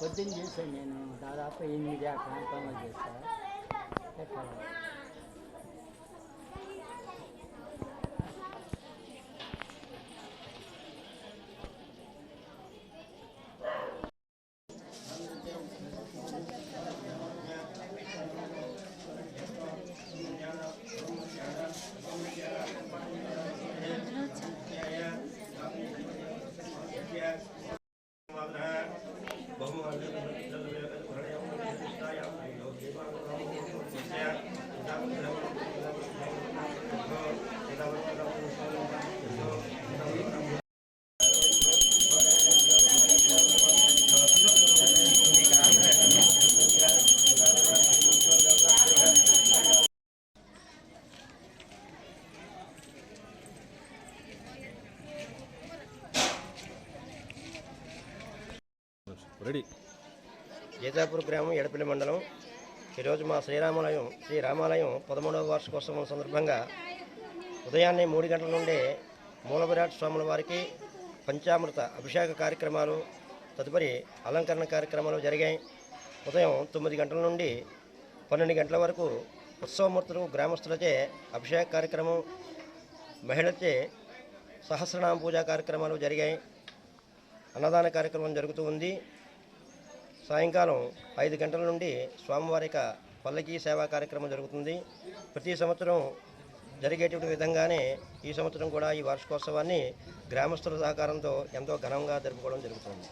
పొద్దున్న చేశాను నేను. దాదాపు ఎనిమిది ఆ ప్రాంతంలో చేశాను ready. జేతాపూర్ గ్రామం ఎడపల్లి మండలం. ఈరోజు మా శ్రీరామాలయం శ్రీ రామాలయం పదమూడవ వార్షికోత్సవం సందర్భంగా ఉదయాన్నే మూడు గంటల నుండే మూలవిరాట్ స్వాముల వారికి పంచామృత అభిషేక కార్యక్రమాలు తదుపరి అలంకరణ కార్యక్రమాలు జరిగాయి. ఉదయం తొమ్మిది గంటల నుండి పన్నెండు గంటల వరకు ఉత్సవమూర్తులు గ్రామస్తులచే అభిషేక కార్యక్రమం మహిళలచే సహస్రనామ పూజా కార్యక్రమాలు జరిగాయి. అన్నదాన కార్యక్రమం జరుగుతూ ఉంది. సాయంకాలం ఐదు గంటల నుండి స్వామివారిక పల్లకీ సేవా కార్యక్రమం జరుగుతుంది. ప్రతి సంవత్సరం జరిగేటువంటి విధంగానే ఈ సంవత్సరం కూడా ఈ వార్షికోత్సవాన్ని గ్రామస్తుల సహకారంతో ఎంతో ఘనంగా జరుపుకోవడం జరుగుతుంది.